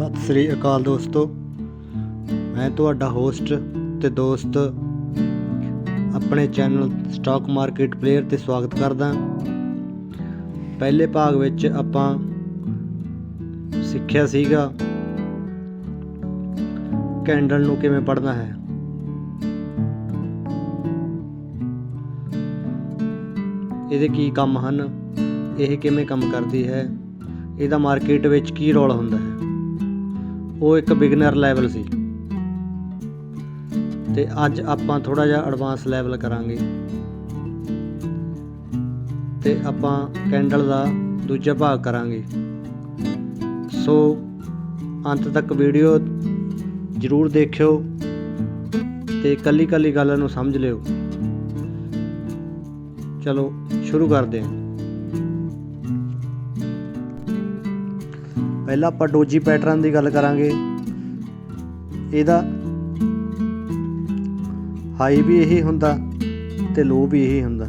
ਸਤਿ ਸ੍ਰੀ ਅਕਾਲ ਦੋਸਤੋ। ਮੈਂ ਤੁਹਾਡਾ ਹੋਸਟ ਤੇ ਦੋਸਤ ਆਪਣੇ ਚੈਨਲ ਸਟਾਕ ਮਾਰਕੀਟ ਪਲੇਅਰ ਤੇ ਸਵਾਗਤ ਕਰਦਾ। ਪਹਿਲੇ ਭਾਗ ਵਿੱਚ ਆਪਾਂ ਸਿੱਖਿਆ ਸੀਗਾ ਕੈਂਡਲ ਨੂੰ ਕਿਵੇਂ ਪੜ੍ਹਨਾ ਹੈ। ਇਹਦੇ ਕੀ ਕੰਮ ਹਨ, ਇਹ ਕਿਵੇਂ ਕੰਮ ਕਰਦੀ ਹੈ, ਇਹਦਾ ਮਾਰਕੀਟ ਵਿੱਚ ਕੀ ਰੋਲ ਹੁੰਦਾ ਹੈ। ਉਹ ਇੱਕ ਬਿਗਨਰ ਲੈਵਲ ਸੀ। ਤੇ ਅੱਜ ਆਪਾਂ ਥੋੜਾ ਜਿਹਾ ਐਡਵਾਂਸ ਲੈਵਲ ਕਰਾਂਗੇ। ਤੇ ਆਪਾਂ ਕੈਂਡਲ ਦਾ ਦੂਜਾ ਭਾਗ ਕਰਾਂਗੇ। ਸੋ ਅੰਤ ਤੱਕ ਵੀਡੀਓ ਜਰੂਰ ਦੇਖਿਓ ਤੇ ਕੱਲੀ ਕੱਲੀ ਗੱਲ ਨੂੰ ਸਮਝ ਲਿਓ। ਚਲੋ, ਸ਼ੁਰੂ ਕਰਦੇ ਹਾਂ। ਪਹਿਲਾਂ ਆਪਾਂ ਡੋਜੀ ਪੈਟਰਨ ਦੀ ਗੱਲ ਕਰਾਂਗੇ। ਇਹਦਾ ਹਾਈ ਵੀ ਇਹੀ ਹੁੰਦਾ ਤੇ ਲੋ ਵੀ ਇਹੀ ਹੁੰਦਾ।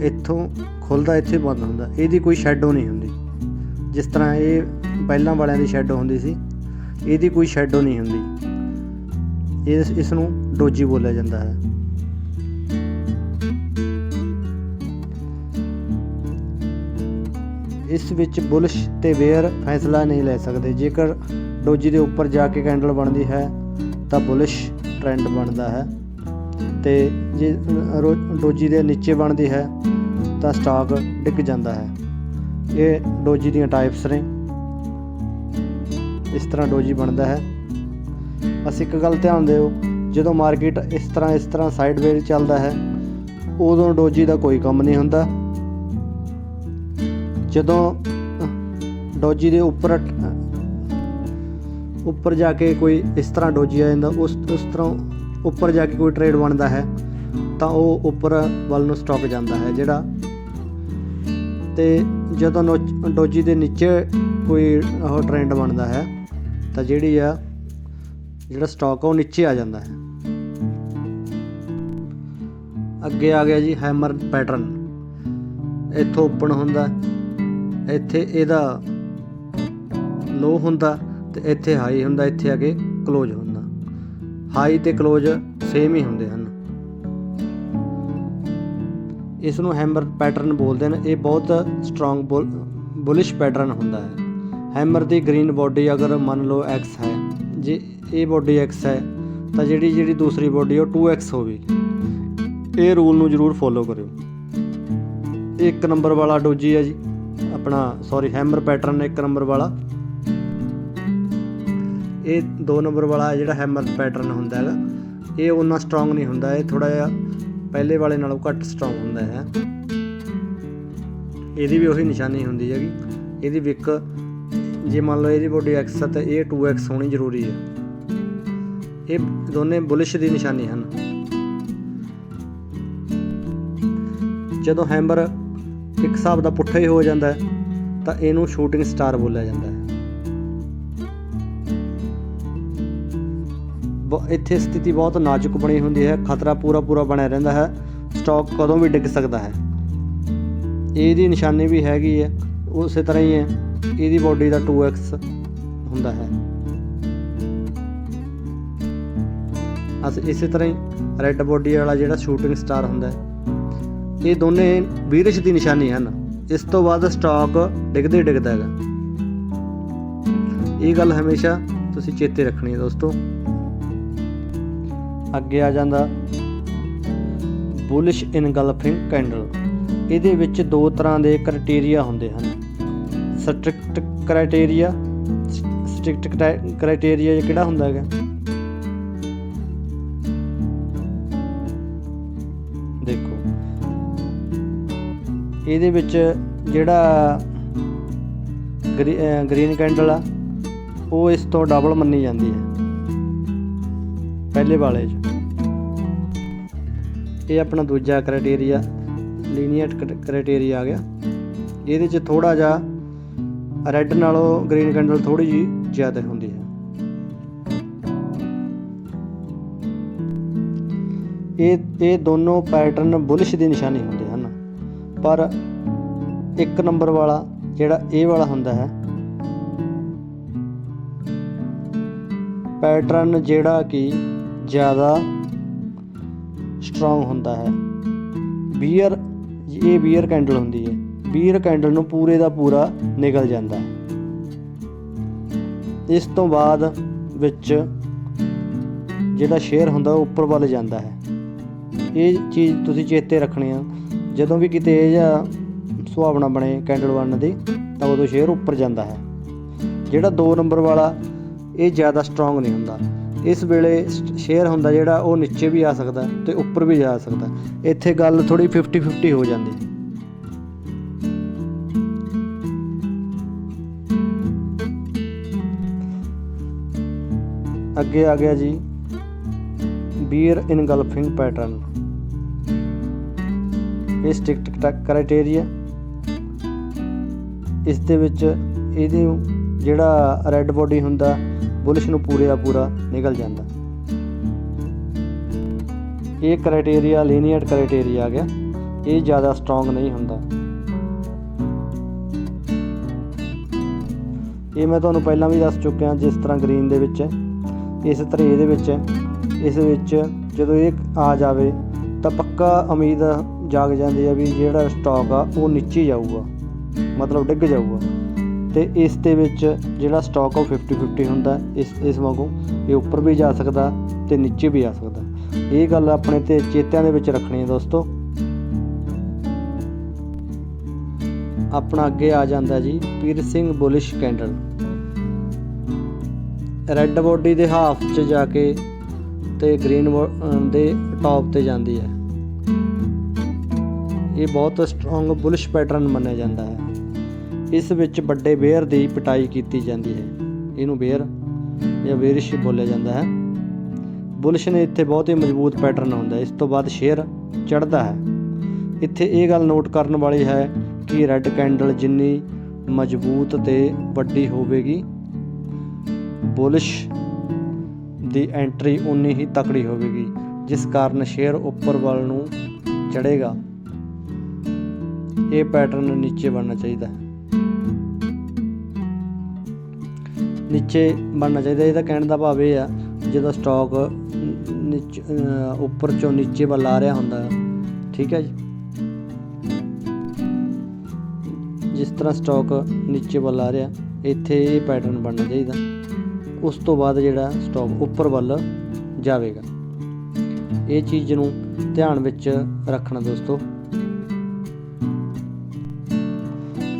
ਇੱਥੋਂ ਖੁੱਲਦਾ, ਇੱਥੇ ਬੰਦ ਹੁੰਦਾ। ਇਹਦੀ ਕੋਈ ਸ਼ੈਡੋ ਨਹੀਂ ਹੁੰਦੀ। ਜਿਸ ਤਰ੍ਹਾਂ ਇਹ ਪਹਿਲਾਂ ਵਾਲਿਆਂ ਦੀ ਸ਼ੈਡੋ ਹੁੰਦੀ ਸੀ, ਇਹਦੀ ਕੋਈ ਸ਼ੈਡੋ ਨਹੀਂ ਹੁੰਦੀ। ਇਸ ਇਸ ਨੂੰ ਡੋਜੀ ਬੋਲਿਆ ਜਾਂਦਾ ਹੈ। ਇਸ ਵਿੱਚ ਬੁਲਿਸ਼ ਤੇ ਵੇਅਰ ਫੈਸਲਾ ਨਹੀਂ ਲੈ ਸਕਦੇ। ਜੇਕਰ ਡੋਜੀ ਦੇ ਉੱਪਰ ਜਾ ਕੇ ਕੈਂਡਲ ਬਣਦੀ ਹੈ, ਤਾਂ ਬੁਲਿਸ਼ ਟ੍ਰੈਂਡ ਬਣਦਾ ਹੈ। ਤੇ ਜੇ ਰੋ- ਡੋਜੀ ਦੇ ਨੀਚੇ ਬਣਦੀ ਹੈ, ਤਾਂ ਸਟਾਕ ਡਿੱਗ ਜਾਂਦਾ ਹੈ। ਇਹ ਡੋਜੀ ਦੀਆਂ ਟਾਈਪਸ ਨੇ। ਇਸ ਤਰ੍ਹਾਂ ਡੋਜੀ ਬਣਦਾ ਹੈ। ਅਸੀਂ ਇੱਕ ਗੱਲ ਧਿਆਨ ਦਿਓ, ਜਦੋਂ ਮਾਰਕੀਟ ਇਸ ਤਰ੍ਹਾਂ ਇਸ ਤਰ੍ਹਾਂ ਸਾਈਡਵੇਜ਼ ਚੱਲਦਾ ਹੈ, ਉਦੋਂ ਡੋਜੀ ਦਾ ਕੋਈ ਕੰਮ ਨਹੀਂ ਹੁੰਦਾ। ਜਦੋਂ ਡੋਜੀ ਦੇ ਉੱਪਰ ਉੱਪਰ ਜਾ ਕੇ ਕੋਈ ਇਸ ਤਰ੍ਹਾਂ ਡੋਜੀ ਆ ਜਾਂਦਾ, ਉਸ ਉਸ ਤਰ੍ਹਾਂ ਉੱਪਰ ਜਾ ਕੇ ਕੋਈ ਟ੍ਰੇਡ ਬਣਦਾ ਹੈ, ਤਾਂ ਉਹ ਉੱਪਰ ਵੱਲ ਨੂੰ ਸਟਾਕ ਜਾਂਦਾ ਹੈ, ਜਿਹੜਾ ਤੇ ਜਦੋਂ ਨੋ- ਡੋਜੀ ਦੇ ਨੀਚੇ ਕੋਈ ਉਹ ਟ੍ਰੈਂਡ ਬਣਦਾ ਹੈ, ਤਾਂ ਜਿਹੜੀ ਆ, ਜਿਹੜਾ ਸਟਾਕ ਆ ਉਹ ਨੀਚੇ ਆ ਜਾਂਦਾ ਹੈ। ਅੱਗੇ ਆ ਗਿਆ ਜੀ, ਹੈਮਰ ਪੈਟਰਨ। ਇੱਥੋਂ ਓਪਨ ਹੁੰਦਾ ਇੱਥੇ ਇਹਦਾ ਲੋ ਹੁੰਦਾ ਤੇ ਇੱਥੇ ਹਾਈ ਹੁੰਦਾ, ਇੱਥੇ ਆ ਕੇ ক্লোਜ਼ ਹੁੰਦਾ। ਹਾਈ ਤੇ ক্লোਜ਼ ਸੇਮ ਹੀ ਹੁੰਦੇ ਹਨ। ਇਸ ਨੂੰ ਹੈਮਰ ਪੈਟਰਨ ਬੋਲਦੇ ਨੇ ਇਹ ਬਹੁਤ ਸਟਰੋਂਗ ਬੁਲਿਸ਼ ਪੈਟਰਨ ਹੁੰਦਾ ਹੈ। ਹੈਮਰ ਦੀ ਗ੍ਰੀਨ ਬੋਡੀ ਅਗਰ ਮੰਨ ਲਓ ਐਕਸ ਹੈ, ਜੇ ਇਹ ਬੋਡੀ ਐਕਸ ਹੈ, ਤਾਂ ਜਿਹੜੀ ਜਿਹੜੀ ਦੂਸਰੀ ਬੋਡੀ ਉਹ 2x ਹੋਵੇ ਇਹ ਰੂਲ ਨੂੰ ਜ਼ਰੂਰ ਫੋਲੋ ਕਰਿਓ। ਇੱਕ ਨੰਬਰ ਵਾਲਾ ਡੋਜੀ ਹੈ ਜੀ। ਆਪਣਾ ਸੌਰੀ ਹੈਮਰ ਪੈਟਰਨ ਇੱਕ ਨੰਬਰ ਵਾਲਾ। ਇਹ ਦੋ ਨੰਬਰ ਵਾਲਾ ਜਿਹੜਾ ਹੈਮਰ ਪੈਟਰਨ ਹੁੰਦਾ ਹੈਗਾ। ਇਹ ਉਹਨਾਂ ਸਟਰੋਂਗ ਨਹੀਂ ਹੁੰਦਾ, ਇਹ ਥੋੜਾ ਜਿਹਾ ਪਹਿਲੇ ਵਾਲੇ ਨਾਲੋਂ ਘੱਟ ਸਟਰੋਂਗ ਹੁੰਦਾ ਹੈ ਇਹਦੀ ਵੀ ਉਹੀ ਨਿਸ਼ਾਨੀ ਹੁੰਦੀ ਹੈਗੀ। ਇਹਦੀ ਵਿਕ ਜੇ ਮੰਨ ਲਓ ਇਹਦੀ ਬੋਡੀ x ਹੈ ਤਾਂ ਇਹ 2x ਹੋਣੀ ਜ਼ਰੂਰੀ ਹੈ। ਇਹ ਦੋਨੇ ਬੁਲਿਸ਼ ਦੀ ਨਿਸ਼ਾਨੀ ਹਨ। ਜਦੋਂ ਹੈਮਰ ਇੱਕ ਹਿਸਾਬ ਦਾ ਪੁੱਠਾ ਹੀ ਹੋ ਜਾਂਦਾ ਹੈ, ਤਾਂ ਇਹਨੂੰ ਸ਼ੂਟਿੰਗ ਸਟਾਰ ਬੋਲਿਆ ਜਾਂਦਾ ਹੈ। ਬ- ਇੱਥੇ ਸਥਿਤੀ ਬਹੁਤ ਨਾਜ਼ੁਕ ਬਣੀ ਹੁੰਦੀ ਹੈ, ਖਤਰਾ ਪੂਰਾ ਪੂਰਾ ਬਣਿਆ ਰਹਿੰਦਾ ਹੈ ਸਟਾਕ ਕਦੋਂ ਵੀ ਡਿੱਗ ਸਕਦਾ ਹੈ। ਇਹਦੀ ਨਿਸ਼ਾਨੀ ਵੀ ਹੈਗੀ ਹੈ, ਉਸੇ ਤਰ੍ਹਾਂ ਹੀ ਹੈ, ਇਹਦੀ ਬਾਡੀ ਦਾ 2x ਹੁੰਦਾ ਹੈ। ਅਸ ਇਸੇ ਤਰ੍ਹਾਂ ਹੀ ਰੈੱਡ ਬਾਡੀ ਵਾਲਾ ਜਿਹੜਾ ਸ਼ੂਟਿੰਗ ਸਟਾਰ ਹੁੰਦਾ ਹੈ ਇਹ ਦੋਨੇ ਵੀਰਿਸ਼ ਦੀ ਨਿਸ਼ਾਨੀ ਹਨ। ਇਸ ਤੋਂ ਬਾਅਦ ਸਟਾਕ ਡਿੱਗਦੇ ਡਿੱਗਦਾ ਹੈਗਾ। ਇਹ ਗੱਲ ਹਮੇਸ਼ਾ ਤੁਸੀਂ ਚੇਤੇ ਰੱਖਣੀ ਹੈ ਦੋਸਤੋ। ਅੱਗੇ ਆ ਜਾਂਦਾ ਬੁਲਿਸ਼ ਇਨਗਲਫਿੰਗ ਕੈਂਡਲ ਇਹਦੇ ਵਿੱਚ ਦੋ ਤਰ੍ਹਾਂ ਦੇ ਕ੍ਰਾਈਟੇਰੀਆ ਹੁੰਦੇ ਹਨ। ਸਟ੍ਰਿਕਟ ਕ੍ਰਾਈਟੇਰੀਆ ਸਟ੍ਰਿਕਟ ਕ੍ਰਾਈਟੇਰੀਆ ਕਿਹੜਾ ਹੁੰਦਾ ਹੈਗਾ? ਦੇਖੋ ਇਹਦੇ ਵਿੱਚ ਜਿਹੜਾ ਗ੍ਰੀਨ ਕੈਂਡਲ ਆ, ਉਹ ਇਸ ਤੋਂ ਡਬਲ ਮੰਨੀ ਜਾਂਦੀ ਹੈ। ਪਹਿਲੇ ਵਾਲੇ 'ਚ। ਇਹ ਆਪਣਾ ਦੂਜਾ ਕ੍ਰਾਈਟੇਰੀਆ ਲੀਨੀਅਰ ਕ੍ਰਾਈਟੇਰੀਆ ਆ ਗਿਆ। ਇਹਦੇ 'ਚ ਥੋੜਾ ਜਿਹਾ ਰੈੱਡ ਨਾਲੋਂ ਗ੍ਰੀਨ ਕੈਂਡਲ ਥੋੜੀ ਜੀ ਜ਼ਿਆਦਾ ਹੁੰਦੀ ਹੈ। ਇਹ ਇਹ ਦੋਨੋਂ ਪੈਟਰਨ ਬੁਲਿਸ਼ ਦੀ ਨਿਸ਼ਾਨੀ ਹੁੰਦੀ ਪਰ ਇੱਕ ਨੰਬਰ ਵਾਲਾ ਜਿਹੜਾ ਇਹ ਵਾਲਾ ਹੁੰਦਾ ਹੈ, ਪੈਟਰਨ ਜਿਹੜਾ ਕਿ ਜ਼ਿਆਦਾ ਸਟਰੋਂਗ ਹੁੰਦਾ ਹੈ। ਬੀਅਰ ਇਹ ਬੀਅਰ ਕੈਂਡਲ ਹੁੰਦੀ ਹੈ। ਬੀਅਰ ਕੈਂਡਲ ਨੂੰ ਪੂਰੇ ਦਾ ਪੂਰਾ ਨਿਗਲ ਜਾਂਦਾ ਹੈ। ਇਸ ਤੋਂ ਬਾਅਦ ਵਿੱਚ ਜਿਹੜਾ ਸ਼ੇਅਰ ਹੁੰਦਾ ਉਹ ਉੱਪਰ ਵੱਲ ਜਾਂਦਾ ਹੈ। ਇਹ ਚੀਜ਼ ਤੁਸੀਂ ਚੇਤੇ ਰੱਖਣੀ ਆ। ਜਦੋਂ ਵੀ ਕਿਤੇ ਇਹ ਜਿਹਾ ਸੁਹਾਵਣਾ ਬਣੇ ਕੈਂਡਲ ਬਣਨ ਦੀ, ਤਾਂ ਉਦੋਂ ਸ਼ੇਅਰ ਉੱਪਰ ਜਾਂਦਾ ਹੈ। ਜਿਹੜਾ 2 ਨੰਬਰ ਵਾਲਾ, ਇਹ ਜ਼ਿਆਦਾ ਸਟਰੋਂਗ ਨਹੀਂ ਹੁੰਦਾ। ਇਸ ਵੇਲੇ ਸ਼ੇਅਰ ਹੁੰਦਾ ਜਿਹੜਾ ਉਹ ਨੀਚੇ ਵੀ ਆ ਸਕਦਾ ਤੇ ਉੱਪਰ ਵੀ ਜਾ ਸਕਦਾ। ਇੱਥੇ ਗੱਲ ਥੋੜੀ 50 50 ਹੋ ਜਾਂਦੀ। ਅੱਗੇ ਆ ਗਿਆ ਜੀ ਬੀਅਰ ਇਨਗਲਫਿੰਗ ਪੈਟਰਨ ਇਹ ਸਟ੍ਰਿਕਟ ਕ੍ਰਾਈਟੇਰੀਆ ਇਸ ਦੇ ਵਿੱਚ ਇਹਦੀ ਜਿਹੜਾ ਰੈੱਡ ਬੋਡੀ ਹੁੰਦਾ ਬੁਲਿਸ਼ ਨੂੰ ਪੂਰੇ ਦਾ ਪੂਰਾ ਨਿਕਲ ਜਾਂਦਾ। ਇਹ ਕ੍ਰਾਈਟੇਰੀਆ ਲੀਨੀਅਰ ਕ੍ਰਾਈਟੇਰੀਆ ਆ ਗਿਆ। ਇਹ ਜ਼ਿਆਦਾ ਸਟਰੋਂਗ ਨਹੀਂ ਹੁੰਦਾ। ਇਹ ਮੈਂ ਤੁਹਾਨੂੰ ਪਹਿਲਾਂ ਵੀ ਦੱਸ ਚੁੱਕਿਆ ਜਿਸ ਤਰ੍ਹਾਂ ਗ੍ਰੀਨ ਦੇ ਵਿੱਚ। ਹੈ, ਇਸ ਤਰ੍ਹਾਂ ਇਹਦੇ ਵਿੱਚ। ਹੈ। ਇਸ ਵਿੱਚ ਜਦੋਂ ਇਹ ਆ ਜਾਵੇ ਤਾਂ ਪੱਕਾ ਉਮੀਦ ਜਾਗ ਜਾਂਦੀ ਆ ਵੀ ਜਿਹੜਾ ਸਟਾਕ ਆ, ਉਹ ਨੀਚੇ ਜਾਊਗਾ। ਮਤਲਬ ਡਿੱਗ ਜਾਊਗਾ। ਤੇ ਇਸ ਦੇ ਵਿੱਚ ਜਿਹੜਾ ਸਟਾਕ ਆ, ਉਹ 50 50 ਹੁੰਦਾ। ਇਸ ਇਸ ਵਾਂਗੂ ਇਹ ਉੱਪਰ ਵੀ ਜਾ ਸਕਦਾ ਤੇ ਨੀਚੇ ਵੀ ਆ ਸਕਦਾ। ਇਹ ਗੱਲ ਆਪਣੇ ਤੇ ਚੇਤਿਆਂ ਦੇ ਵਿੱਚ ਰੱਖਣੀ ਹੈ ਦੋਸਤੋ। ਆਪਣਾ ਅੱਗੇ ਆ ਜਾਂਦਾ ਜੀ, ਪੀਰ Singh bullish candle. Red body ਦੇ ਹਾਫ 'ਚ ਜਾ ਕੇ ਤੇ ਗ੍ਰੀਨ ਦੇ ਟੌਪ ਤੇ ਜਾਂਦੀ ਹੈ। ਇਹ ਬਹੁਤ ਸਟਰੋਂਗ ਬੁਲਿਸ਼ ਪੈਟਰਨ ਮੰਨਿਆ ਜਾਂਦਾ ਹੈ। ਇਸ ਵਿੱਚ ਵੱਡੇ ਬੇਅਰ ਦੀ ਪਟਾਈ ਕੀਤੀ ਜਾਂਦੀ ਹੈ। ਇਹਨੂੰ ਬੇਅਰ ਜਾਂ ਬੇਰਿਸ਼ ਬੋਲਿਆ ਜਾਂਦਾ ਹੈ। ਬੁਲਿਸ਼ ਨੇ ਇੱਥੇ ਬਹੁਤ ਹੀ ਮਜ਼ਬੂਤ ਪੈਟਰਨ ਹੁੰਦਾ ਇਸ ਤੋਂ ਬਾਅਦ ਸ਼ੇਅਰ ਚੜਦਾ ਹੈ। ਇੱਥੇ ਇਹ ਗੱਲ ਨੋਟ ਕਰਨ ਵਾਲੀ ਹੈ ਕਿ ਰੈੱਡ ਕੈਂਡਲ ਜਿੰਨੀ ਮਜ਼ਬੂਤ ਤੇ ਵੱਡੀ ਹੋਵੇਗੀ ਬੁਲਿਸ਼ ਦੀ ਐਂਟਰੀ ਉਨੀ ਹੀ ਤਕੜੀ ਹੋਵੇਗੀ, ਜਿਸ ਕਾਰਨ ਸ਼ੇਅਰ ਉੱਪਰ ਵੱਲ ਨੂੰ ਚੜੇਗਾ ਇਹ ਪੈਟਰਨ ਨੀਚੇ ਬਣਨਾ ਚਾਹੀਦਾ ਨੀਚੇ ਬਣਨਾ ਚਾਹੀਦਾ ਇਹਦਾ ਕਹਿਣ ਦਾ ਭਾਵ ਇਹ ਆ, ਜਦੋਂ ਸਟਾਕ ਨੀਚੇ ਉੱਪਰ ਚੋਂ ਨੀਚੇ ਵੱਲ ਆ ਰਿਹਾ ਹੁੰਦਾ, ਠੀਕ ਹੈ ਜੀ? ਜਿਸ ਤਰ੍ਹਾਂ ਸਟਾਕ ਨੀਚੇ ਵੱਲ ਆ ਰਿਹਾ, ਇੱਥੇ ਇਹ ਪੈਟਰਨ ਬਣਨਾ ਚਾਹੀਦਾ। ਉਸ ਤੋਂ ਬਾਅਦ ਜਿਹੜਾ ਸਟਾਕ ਉੱਪਰ ਵੱਲ ਜਾਵੇਗਾ। ਇਹ ਚੀਜ਼ ਨੂੰ ਧਿਆਨ ਵਿੱਚ ਰੱਖਣਾ ਦੋਸਤੋ।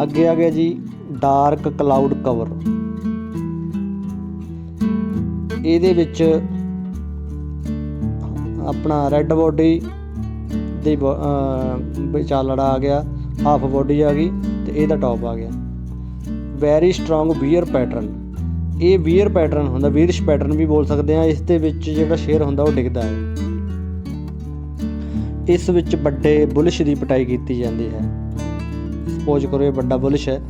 ਅੱਗੇ ਆ ਗਿਆ ਜੀ ਡਾਰਕ ਕਲਾਉਡ ਕਵਰ ਇਹਦੇ ਵਿੱਚ ਆਪਣਾ ਰੈੱਡ ਬੋਡੀ ਦੇ ਵਿਚਾਲੜਾ ਆ ਗਿਆ ਹਾਫ ਬੋਡੀ ਆ ਗਈ ਤੇ ਇਹਦਾ ਟੌਪ ਆ ਗਿਆ। ਵੈਰੀ ਸਟਰੋਂਗ ਵੀਅਰ ਪੈਟਰਨ ਇਹ ਵੀਅਰ ਪੈਟਰਨ ਹੁੰਦਾ ਵੀਰਿਸ਼ ਪੈਟਰਨ ਵੀ ਬੋਲ ਸਕਦੇ ਆ ਇਸ ਦੇ ਵਿੱਚ ਜਿਹੜਾ ਸ਼ੇਅਰ ਹੁੰਦਾ ਉਹ ਡਿੱਗਦਾ ਹੈ। ਇਸ ਵਿੱਚ ਵੱਡੇ ਬੁਲਿਸ਼ ਦੀ ਪਟਾਈ ਕੀਤੀ ਜਾਂਦੀ ਹੈ। ਸਪੋਜ਼ ਕਰੋ, ਇਹ ਵੱਡਾ ਬੁਲਿਸ਼ ਹੈ।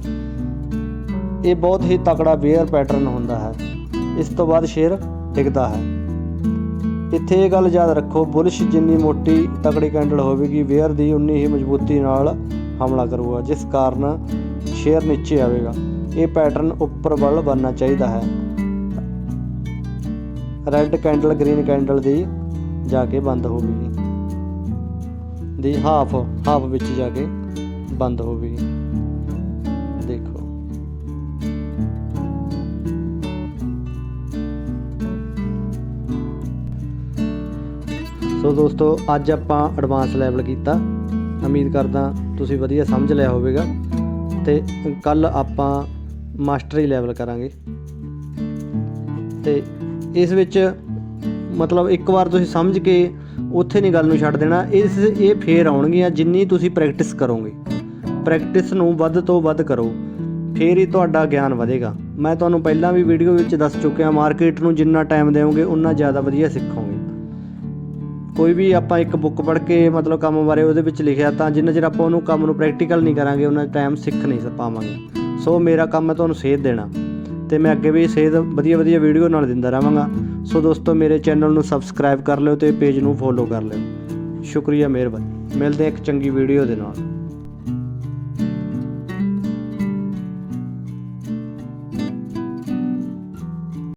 ਇਹ ਬਹੁਤ ਹੀ ਤਕੜਾ ਵੇਅਰ ਪੈਟਰਨ ਹੁੰਦਾ ਹੈ। ਇਸ ਤੋਂ ਬਾਅਦ ਸ਼ੇਰ ਡਿੱਗਦਾ ਹੈ। ਇੱਥੇ ਇਹ ਗੱਲ ਯਾਦ ਰੱਖੋ, ਬੁਲਿਸ਼ ਜਿੰਨੀ ਮੋਟੀ ਤਕੜੀ ਕੈਂਡਲ ਹੋਵੇਗੀ ਵੇਅਰ ਦੀ ਉਨੀ ਹੀ ਮਜ਼ਬੂਤੀ ਨਾਲ ਹਮਲਾ ਕਰੂਗਾ, ਜਿਸ ਕਾਰਨ ਸ਼ੇਰ ਨੀਚੇ ਆਵੇਗਾ। ਇਹ ਪੈਟਰਨ ਉੱਪਰ ਵੱਲ ਬਣਨਾ ਚਾਹੀਦਾ ਹੈ। ਰੈੱਡ ਕੈਂਡਲ ਗ੍ਰੀਨ ਕੈਂਡਲ ਦੀ ਜਾ ਕੇ ਬੰਦ ਹੋਵੇਗੀ। ਦੀ ਹਾਫ ਹਾਫ ਵਿੱਚ ਜਾ ਕੇ। ਬੰਦ ਹੋਵੇਗੀ ਦੇਖੋ। ਸੋ ਦੋਸਤੋ, ਅੱਜ ਆਪਾਂ ਐਡਵਾਂਸ ਲੈਵਲ ਕੀਤਾ। ਉਮੀਦ ਕਰਦਾ ਤੁਸੀਂ ਵਧੀਆ ਸਮਝ ਲਿਆ ਹੋਵੇਗਾ। ਤੇ ਕੱਲ ਆਪਾਂ ਮਾਸਟਰੀ ਲੈਵਲ ਕਰਾਂਗੇ। ਤੇ ਇਸ ਵਿੱਚ ਮਤਲਬ ਇੱਕ ਵਾਰ ਤੁਸੀਂ ਸਮਝ ਕੇ ਉੱਥੇ ਨਹੀਂ ਗੱਲ ਨੂੰ ਛੱਡ ਦੇਣਾ। ਇਸ, ਇਹ ਫੇਰ ਆਉਣਗੀਆਂ ਜਿੰਨੀ ਤੁਸੀਂ ਪ੍ਰੈਕਟਿਸ ਕਰੋਗੇ। ਪ੍ਰੈਕਟਿਸ ਨੂੰ ਵੱਧ ਤੋਂ ਵੱਧ ਕਰੋ, ਫੇਰ ਹੀ ਤੁਹਾਡਾ ਗਿਆਨ ਵਧੇਗਾ। ਮੈਂ ਤੁਹਾਨੂੰ ਪਹਿਲਾਂ ਵੀ ਵੀਡੀਓ ਵਿੱਚ ਦੱਸ ਚੁੱਕਿਆ, ਮਾਰਕੀਟ ਨੂੰ ਜਿੰਨਾ ਟਾਈਮ ਦੇਵੋਗੇ ਉਨਾ ਜ਼ਿਆਦਾ ਵਧੀਆ ਸਿੱਖੋਗੇ। ਕੋਈ ਵੀ ਆਪਾਂ ਇੱਕ ਬੁੱਕ ਪੜ੍ਹ ਕੇ ਮਤਲਬ ਕੰਮ ਬਾਰੇ ਉਹਦੇ ਵਿੱਚ ਲਿਖਿਆ, ਤਾਂ ਜਿੰਨਾ ਚਿਰ ਆਪਾਂ ਉਹਨੂੰ ਕੰਮ ਨੂੰ ਪ੍ਰੈਕਟੀਕਲ ਨਹੀਂ ਕਰਾਂਗੇ ਉਹਨਾਂ ਟਾਈਮ ਸਿੱਖ ਨਹੀਂ ਪਾਵਾਂਗੇ। ਸੋ ਮੇਰਾ ਕੰਮ ਹੈ ਤੁਹਾਨੂੰ ਸੇਧ ਦੇਣਾ, ਤੇ ਮੈਂ ਅੱਗੇ ਵੀ ਸੇਧ ਵਧੀਆ ਵਧੀਆ ਵੀਡੀਓ ਨਾਲ ਦਿੰਦਾ ਰਹਾਂਗਾ। ਸੋ ਦੋਸਤੋ, ਮੇਰੇ ਚੈਨਲ ਨੂੰ ਸਬਸਕ੍ਰਾਈਬ ਕਰ ਲਿਓ ਤੇ ਪੇਜ ਨੂੰ ਫੋਲੋ ਕਰ ਲਿਓ। ਸ਼ੁਕਰੀਆ, ਮਿਹਰਬਾਨੀ। ਮਿਲਦੇ ਇੱਕ ਚੰਗੀ ਵੀਡੀਓ ਦੇ ਨਾਲ।